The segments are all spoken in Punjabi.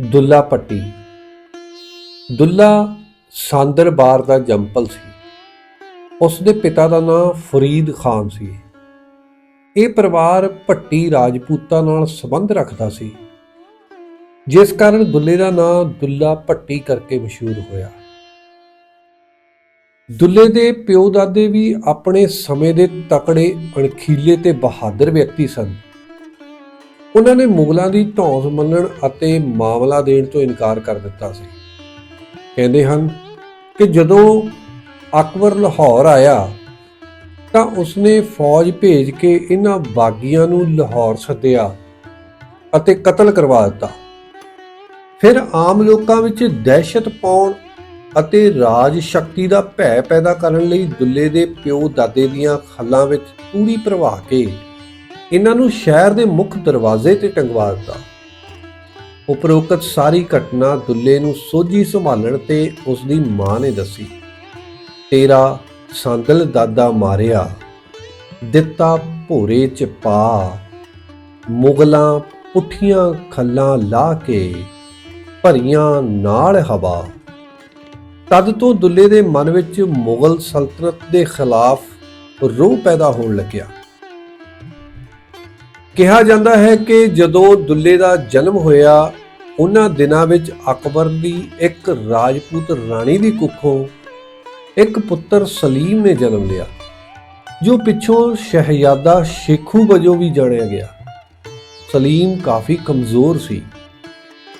ਦੁੱਲਾ ਪੱਟੀ। ਦੁੱਲਾ ਸਾਂਦਰਬਾਰ ਦਾ ਜੰਪਲ ਸੀ। ਉਸ ਦੇ ਪਿਤਾ ਦਾ ਨਾਮ ਫਰੀਦ ਖਾਨ ਸੀ। ਇਹ ਪਰਿਵਾਰ ਭੱਟੀ ਰਾਜਪੂਤਾਂ ਨਾਲ ਸੰਬੰਧ ਰੱਖਦਾ ਸੀ। ਜਿਸ ਕਾਰਨ ਦੁੱਲੇ ਦਾ ਨਾਮ ਦੁੱਲਾ ਭੱਟੀ ਕਰਕੇ ਮਸ਼ਹੂਰ ਹੋਇਆ। ਦੁੱਲੇ ਦੇ ਪਿਓ ਦਾਦੇ ਵੀ ਆਪਣੇ ਸਮੇਂ ਦੇ ਤਕੜੇ ਅਣਖੀਲੇ ਤੇ ਬਹਾਦਰ ਵਿਅਕਤੀ ਸਨ। ਉਹਨਾਂ ਨੇ ਮੁਗਲਾਂ ਦੀ ਢੌਂਸ ਮੰਨਣ ਅਤੇ ਮਾਮਲਾ ਦੇਣ ਤੋਂ ਇਨਕਾਰ ਕਰ ਦਿੱਤਾ ਸੀ। ਕਹਿੰਦੇ ਹਨ ਕਿ ਜਦੋਂ ਅਕਬਰ ਲਾਹੌਰ ਆਇਆ, ਤਾਂ ਉਸਨੇ ਫੌਜ ਭੇਜ ਕੇ ਇਹਨਾਂ ਬਾਗੀਆਂ ਨੂੰ ਲਾਹੌਰ ਸੱਦਿਆ ਅਤੇ ਕਤਲ ਕਰਵਾ ਦਿੱਤਾ। ਫਿਰ ਆਮ ਲੋਕਾਂ ਵਿੱਚ ਦਹਿਸ਼ਤ ਪਾਉਣ ਅਤੇ ਰਾਜ ਸ਼ਕਤੀ ਦਾ ਭੈ ਪੈਦਾ ਕਰਨ ਲਈ ਦੁੱਲੇ ਦੇ ਪਿਓ ਦਾਦੇ ਦੀਆਂ ਖੱਲਾਂ ਵਿੱਚ ਤੂੜੀ ਭਰਵਾ ਕੇ ਇਹਨਾਂ ਨੂੰ ਸ਼ਹਿਰ ਦੇ ਮੁੱਖ ਦਰਵਾਜ਼ੇ ਤੇ ਟੰਗਵਾ ਦਿੱਤਾ। ਉਪਰੋਕਤ ਸਾਰੀ ਘਟਨਾ ਦੁੱਲੇ ਨੂੰ ਸੋਝੀ ਸੰਭਾਲਣ ਤੇ ਉਸ ਦੀ ਮਾਂ ਨੇ ਦੱਸੀ। ਤੇਰਾ ਸੰਦਲ ਦਾਦਾ ਮਾਰਿਆ, ਦਿੱਤਾ ਭੋਰੇ ਚ ਪਾ। ਮੁਗਲਾਂ ਪੁੱਠੀਆਂ ਖੱਲਾਂ ਲਾ ਕੇ ਭਰੀਆਂ ਨਾਲ ਹਵਾ। ਤਦ ਤੋਂ ਦੁੱਲੇ ਦੇ ਮਨ ਵਿੱਚ ਮੁਗਲ ਸਲਤਨਤ ਦੇ ਖਿਲਾਫ ਰੋਹ ਪੈਦਾ ਹੋਣ ਲੱਗਿਆ। ਕਿਹਾ ਜਾਂਦਾ ਹੈ ਕਿ ਜਦੋਂ ਦੁੱਲੇ ਦਾ ਜਨਮ ਹੋਇਆ, ਉਹਨਾਂ ਦਿਨਾਂ ਵਿੱਚ ਅਕਬਰ ਦੀ ਇੱਕ ਰਾਜਪੂਤ ਰਾਣੀ ਦੀ ਕੁੱਖੋਂ ਇੱਕ ਪੁੱਤਰ ਸਲੀਮ ਨੇ ਜਨਮ ਲਿਆ, ਜੋ ਪਿੱਛੋਂ ਸ਼ਹਿਜ਼ਾਦਾ ਸ਼ੇਖੂ ਵਜੋਂ ਵੀ ਜਾਣਿਆ ਗਿਆ। ਸਲੀਮ ਕਾਫੀ ਕਮਜ਼ੋਰ ਸੀ।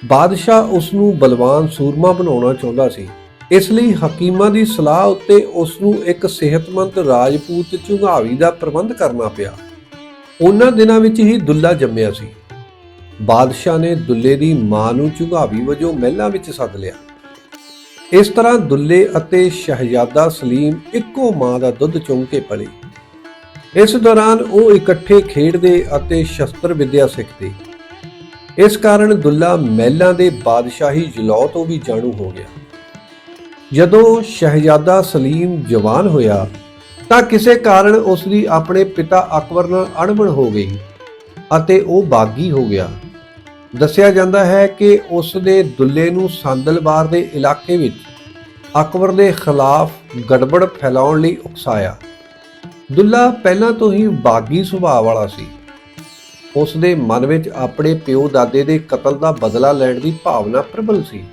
ਬਾਦਸ਼ਾਹ ਉਸ ਨੂੰ ਬਲਵਾਨ ਸੂਰਮਾ ਬਣਾਉਣਾ ਚਾਹੁੰਦਾ ਸੀ। ਇਸ ਲਈ ਹਕੀਮਾਂ ਦੀ ਸਲਾਹ ਉੱਤੇ ਉਸ ਨੂੰ ਇੱਕ ਸਿਹਤਮੰਦ ਰਾਜਪੂਤ ਝੁੰਗਾਵੀ ਦਾ ਪ੍ਰਬੰਧ ਕਰਨਾ ਪਿਆ। ਉਹਨਾਂ ਦਿਨਾਂ ਵਿੱਚ ਹੀ ਦੁੱਲਾ ਜੰਮਿਆ ਸੀ। ਬਾਦਸ਼ਾਹ ਨੇ ਦੁੱਲੇ ਦੀ ਮਾਂ ਨੂੰ ਝੁੰਗਾਵੀ ਵਜੋਂ ਮਹਿਲਾਂ ਵਿੱਚ ਸੱਦ ਲਿਆ। ਇਸ ਤਰ੍ਹਾਂ ਦੁੱਲੇ ਅਤੇ ਸ਼ਹਿਜ਼ਾਦਾ ਸਲੀਮ ਇੱਕੋ ਮਾਂ ਦਾ ਦੁੱਧ ਚੁੰਘ ਕੇ ਪਲੇ। ਇਸ ਦੌਰਾਨ ਉਹ ਇਕੱਠੇ ਖੇਡਦੇ ਅਤੇ ਸ਼ਸਤਰ ਵਿਦਿਆ ਸਿੱਖਦੇ। ਇਸ ਕਾਰਨ ਦੁੱਲਾ ਮਹਿਲਾਂ ਦੇ ਬਾਦਸ਼ਾਹੀ ਜਲੌ ਤੋਂ ਵੀ ਜਾਣੂ ਹੋ ਗਿਆ। ਜਦੋਂ ਸ਼ਹਿਜ਼ਾਦਾ ਸਲੀਮ ਜਵਾਨ ਹੋਇਆ ਤਾਂ ਕਿਸੇ ਕਾਰਨ ਉਸ ਦੀ ਆਪਣੇ ਪਿਤਾ ਅਕਬਰ ਨਾਲ ਅਣਬਣ ਹੋ ਗਈ ਅਤੇ ਉਹ ਬਾਗੀ ਹੋ ਗਿਆ। ਦੱਸਿਆ ਜਾਂਦਾ ਹੈ ਕਿ ਉਸ ਦੇ ਦੁੱਲੇ ਨੂੰ ਸੰਦਲਬਾਰ ਦੇ ਇਲਾਕੇ ਵਿੱਚ ਅਕਬਰ ਦੇ ਖਿਲਾਫ ਗੜਬੜ ਫੈਲਾਉਣ ਲਈ ਉਕਸਾਇਆ। ਦੁੱਲਾ ਪਹਿਲਾਂ ਤੋਂ ਹੀ ਬਾਗੀ ਸੁਭਾਅ ਵਾਲਾ ਸੀ। ਉਸ ਦੇ ਮਨ ਵਿੱਚ ਆਪਣੇ ਪਿਓ ਦਾਦੇ ਦੇ ਕਤਲ ਦਾ ਬਦਲਾ ਲੈਣ ਦੀ ਭਾਵਨਾ ਪ੍ਰਬਲ ਸੀ।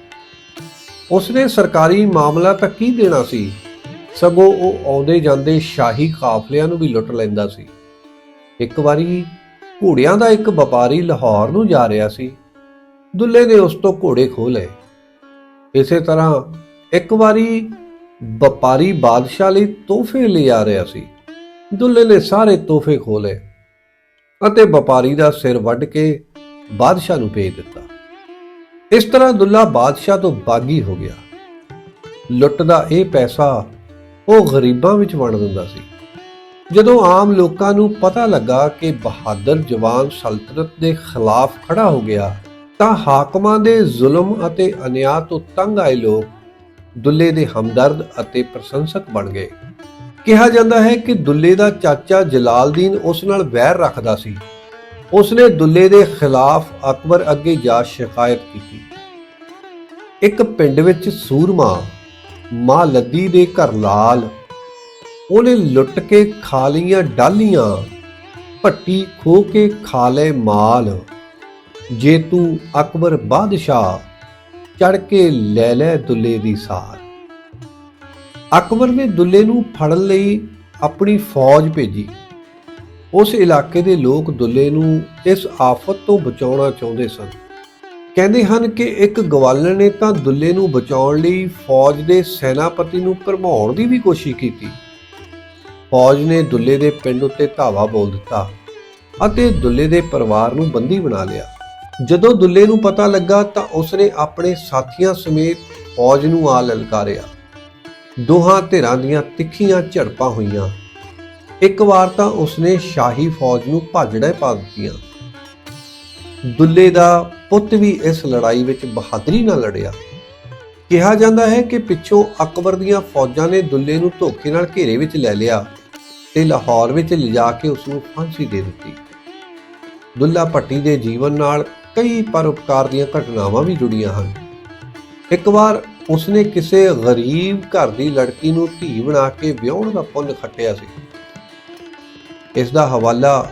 ਉਸਨੇ ਸਰਕਾਰੀ ਮਾਮਲਾ ਤਾਂ ਕੀ ਦੇਣਾ ਸੀ? ਸਗੋਂ ਉਹ ਆਉਂਦੇ ਜਾਂਦੇ ਸ਼ਾਹੀ ਕਾਫਲਿਆਂ ਨੂੰ ਵੀ ਲੁੱਟ ਲੈਂਦਾ ਸੀ। ਇੱਕ ਵਾਰੀ ਘੋੜਿਆਂ ਦਾ ਇੱਕ ਵਪਾਰੀ ਲਾਹੌਰ ਨੂੰ ਜਾ ਰਿਹਾ ਸੀ। ਦੁੱਲੇ ਨੇ ਉਸ ਤੋਂ ਘੋੜੇ ਖੋਹ ਲਏ। ਇਸੇ ਤਰ੍ਹਾਂ ਇੱਕ ਵਾਰੀ ਵਪਾਰੀ ਬਾਦਸ਼ਾਹ ਲਈ ਤੋਹਫੇ ਲੈ ਆ ਰਿਹਾ ਸੀ। ਦੁੱਲੇ ਨੇ ਸਾਰੇ ਤੋਹਫੇ ਖੋਹ ਲਏ ਅਤੇ ਵਪਾਰੀ ਦਾ ਸਿਰ ਵੱਢ ਕੇ ਬਾਦਸ਼ਾਹ ਨੂੰ ਭੇਜ ਦਿੱਤਾ। ਇਸ ਤਰ੍ਹਾਂ ਦੁੱਲਾ ਬਾਦਸ਼ਾਹ ਤੋਂ ਬਾਗੀ ਹੋ ਗਿਆ। ਲੁੱਟ ਦਾ ਇਹ ਪੈਸਾ ਉਹ ਗਰੀਬਾਂ ਵਿੱਚ ਵੰਡ ਦਿੰਦਾ ਸੀ। ਜਦੋਂ ਆਮ ਲੋਕਾਂ ਨੂੰ ਪਤਾ ਲੱਗਾ ਕਿ ਬਹਾਦਰ ਜਵਾਨ ਸਲਤਨਤ ਦੇ ਖਿਲਾਫ ਖੜਾ ਹੋ ਗਿਆ, ਤਾਂ ਹਾਕਮਾਂ ਦੇ ਜ਼ੁਲਮ ਅਤੇ ਅਨਿਆਂ ਤੋਂ ਤੰਗ ਆਏ ਲੋਕ ਦੁੱਲੇ ਦੇ ਹਮਦਰਦ ਅਤੇ ਪ੍ਰਸ਼ੰਸਕ ਬਣ ਗਏ। ਕਿਹਾ ਜਾਂਦਾ ਹੈ ਕਿ ਦੁੱਲੇ ਦਾ ਚਾਚਾ ਜਲਾਲਦੀਨ ਉਸ ਨਾਲ ਵੈਰ ਰੱਖਦਾ ਸੀ। ਉਸਨੇ ਦੁੱਲੇ ਦੇ ਖਿਲਾਫ ਅਕਬਰ ਅੱਗੇ ਜਾ ਸ਼ਿਕਾਇਤ ਕੀਤੀ। ਇੱਕ ਪਿੰਡ ਵਿੱਚ ਸੂਰਮਾ ਮਾਂ ਲੱਦੀ ਦੇ ਘਰ ਲਾਲ। ਉਹਨੇ ਲੁੱਟ ਕੇ ਖਾ ਲਈਆਂ ਡਾਲੀਆਂ, ਭੱਟੀ ਖੋ ਕੇ ਖਾ ਲੈ ਮਾਲ। ਜੇ ਤੂੰ ਅਕਬਰ ਬਾਦਸ਼ਾਹ ਚੜ ਕੇ ਲੈ ਲੈ ਦੁੱਲੇ ਦੀ ਸਾਰ। ਅਕਬਰ ਨੇ ਦੁੱਲੇ ਨੂੰ ਫੜਨ ਲਈ ਆਪਣੀ ਫੌਜ ਭੇਜੀ। ਉਸ ਇਲਾਕੇ ਦੇ ਲੋਕ ਦੁੱਲੇ ਨੂੰ ਇਸ ਆਫਤ ਤੋਂ ਬਚਾਉਣਾ ਚਾਹੁੰਦੇ ਸਨ। ਕਹਿੰਦੇ ਹਨ ਕਿ ਇੱਕ ਗਵਾਲਰ ਨੇ ਤਾਂ ਦੁੱਲੇ ਨੂੰ ਬਚਾਉਣ ਲਈ ਫੌਜ ਦੇ ਸੈਨਾਪਤੀ ਨੂੰ ਭਰਮਾਉਣ ਦੀ ਵੀ ਕੋਸ਼ਿਸ਼ ਕੀਤੀ। ਫੌਜ ਨੇ ਦੁੱਲੇ ਦੇ ਪਿੰਡ ਉੱਤੇ ਧਾਵਾ ਬੋਲ ਦਿੱਤਾ ਅਤੇ ਦੁੱਲੇ ਦੇ ਪਰਿਵਾਰ ਨੂੰ ਬੰਦੀ ਬਣਾ ਲਿਆ। ਜਦੋਂ ਦੁੱਲੇ ਨੂੰ ਪਤਾ ਲੱਗਾ ਤਾਂ ਉਸਨੇ ਆਪਣੇ ਸਾਥੀਆਂ ਸਮੇਤ ਫੌਜ ਨੂੰ ਆ ਲਲਕਾਰਿਆ। ਦੋਹਾਂ ਧਿਰਾਂ ਦੀਆਂ ਤਿੱਖੀਆਂ ਝੜਪਾਂ ਹੋਈਆਂ। ਇੱਕ ਵਾਰ ਤਾਂ ਉਸਨੇ ਸ਼ਾਹੀ ਫੌਜ ਨੂੰ ਭਾਜੜੇ ਪਾ ਦਿੱਤੀਆਂ। ਦੁੱਲੇ ਦਾ ਪੁੱਤ ਵੀ ਇਸ ਲੜਾਈ ਵਿੱਚ ਬਹਾਦਰੀ ਨਾਲ ਲੜਿਆ। ਕਿਹਾ ਜਾਂਦਾ ਹੈ ਕਿ ਪਿੱਛੋਂ ਅਕਬਰ ਦੀਆਂ ਫੌਜਾਂ ਨੇ ਦੁੱਲੇ ਨੂੰ ਧੋਖੇ ਨਾਲ ਘੇਰੇ ਵਿੱਚ ਲੈ ਲਿਆ ਤੇ ਲਾਹੌਰ ਵਿੱਚ ਲਿਜਾ ਕੇ ਉਸ ਨੂੰ ਫਾਂਸੀ ਦੇ ਦਿੱਤੀ। ਦੁੱਲਾ ਭੱਟੀ ਦੇ ਜੀਵਨ ਨਾਲ ਕਈ ਪਰਉਪਕਾਰ ਦੀਆਂ ਘਟਨਾਵਾਂ ਵੀ ਜੁੜੀਆਂ ਹਨ। ਇੱਕ ਵਾਰ ਉਸਨੇ ਕਿਸੇ ਗਰੀਬ ਘਰ ਦੀ ਲੜਕੀ ਨੂੰ ਧੀ ਬਣਾ ਕੇ ਵਿਆਹਣ ਦਾ ਪੁੰਨ ਖੱਟਿਆ ਸੀ। ਇਸ ਦਾ ਹਵਾਲਾ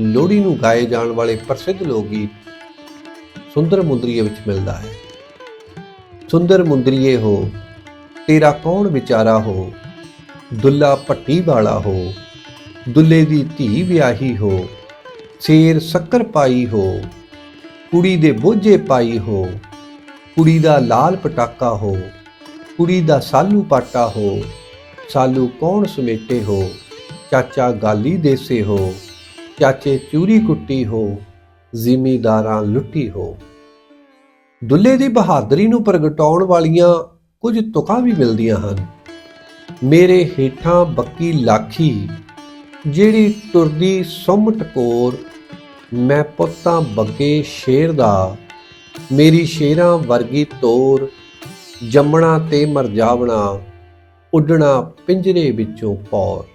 ਲੋਹੜੀ ਨੂੰ ਗਾਏ ਜਾਣ ਵਾਲੇ ਪ੍ਰਸਿੱਧ ਲੋਕ ਗੀਤ ਸੁੰਦਰ ਮੁੰਦਰੀਏ ਵਿੱਚ ਮਿਲਦਾ ਹੈ। ਸੁੰਦਰ ਮੁੰਦਰੀਏ ਹੋ, ਤੇਰਾ ਕੌਣ ਵਿਚਾਰਾ ਹੋ? ਦੁੱਲਾ ਭੱਟੀ ਵਾਲਾ ਹੋ, ਦੁੱਲੇ ਦੀ ਧੀ ਵਿਆਹੀ ਹੋ, ਸ਼ੇਰ ਸ਼ੱਕਰ ਪਾਈ ਹੋ, ਕੁੜੀ ਦੇ ਬੋਝੇ ਪਾਈ ਹੋ, ਕੁੜੀ ਦਾ ਲਾਲ ਪਟਾਕਾ ਹੋ, ਕੁੜੀ ਦਾ ਸਾਲੂ ਪਾਟਾ ਹੋ, ਸਾਲੂ ਕੌਣ ਸਮੇਟੇ ਹੋ? ਚਾਚਾ ਗਾਲੀ ਦੇਸੇ ਹੋ, ਚਾਚੇ ਚੂਰੀ ਕੁੱਟੀ ਹੋ ਜ਼ਿਮੀਦਾਰਾਂ ਲੁੱਟੀ ਹੋ। ਦੁੱਲੇ ਦੀ ਬਹਾਦਰੀ ਨੂੰ ਪ੍ਰਗਟਾਉਣ ਵਾਲੀਆਂ ਕੁਝ ਤੁਕਾਂ ਵੀ ਮਿਲਦੀਆਂ ਹਨ। ਮੇਰੇ ਹੇਠਾਂ ਬੱਕੀ ਲਾਖੀ, ਜਿਹੜੀ ਤੁਰਦੀ ਸੁੰਮ ਟਕੋਰ, ਮੈਂ ਪੁੱਤਾਂ ਬੱਗੇ ਸ਼ੇਰ ਦਾ, ਮੇਰੀ ਸ਼ੇਰਾਂ ਵਰਗੀ ਤੋਰ, ਜੰਮਣਾ ਤੇ ਮਰਜਾਵਣਾ ਉੱਡਣਾ ਪਿੰਜਰੇ ਵਿੱਚੋਂ ਪੌਰ।